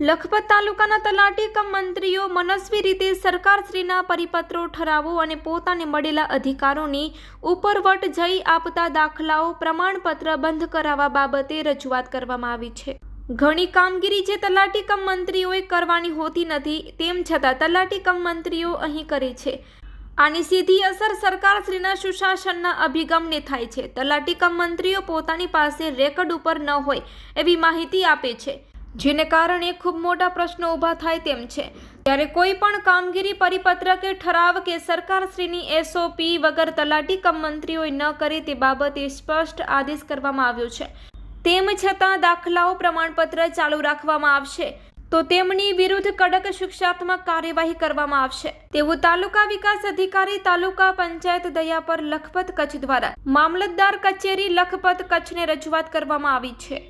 લખપત તાલુકાના તલાટી કમ મંત્રીઓ મનસ્વી રીતે સરકારશ્રીના પરિપત્રો ઠરાવો અને પોતાને મળેલા અધિકારોની ઉપરવટ જઈ આપતા દાખલાઓ પ્રમાણપત્ર બંધ કરાવવા બાબતે રજૂઆત કરવામાં આવી છે. ઘણી કામગીરી જે તલાટી કમ મંત્રીઓએ કરવાની હોતી નથી, તેમ છતાં તલાટી કમ મંત્રીઓ અહીં કરે છે. આની સીધી અસર સરકારશ્રીના સુશાસનના અભિગમને થાય છે. તલાટી કમ મંત્રીઓ પોતાની પાસે રેકર્ડ ઉપર ન હોય એવી માહિતી આપે છે. જેને કારણે ખૂબ મોટા પ્રશ્નો ઊભા થાય તેમ છે. ત્યારે કોઈ પણ કામગીરી પરિપત્ર કે ઠરાવ કે સરકારશ્રીની એસઓપી વગર તલાટી કમ મંત્રીઓએ ન કરે તે બાબતે સ્પષ્ટ આદેશ કરવામાં આવ્યો છે. તેમ છતાં દાખલાઓ પ્રમાણપત્ર ચાલુ રાખવામાં આવશે. તો તેમની વિરુદ્ધ કડક શિક્ષાત્મક કાર્યવાહી કરવામાં આવશે. તેવું તાલુકા વિકાસ અધિકારી, તાલુકા પંચાયત દયા પર લખપત કચ્છ દ્વારા મામલતદાર કચેરી લખપત કચ્છને રજૂઆત કરવામાં આવી છે.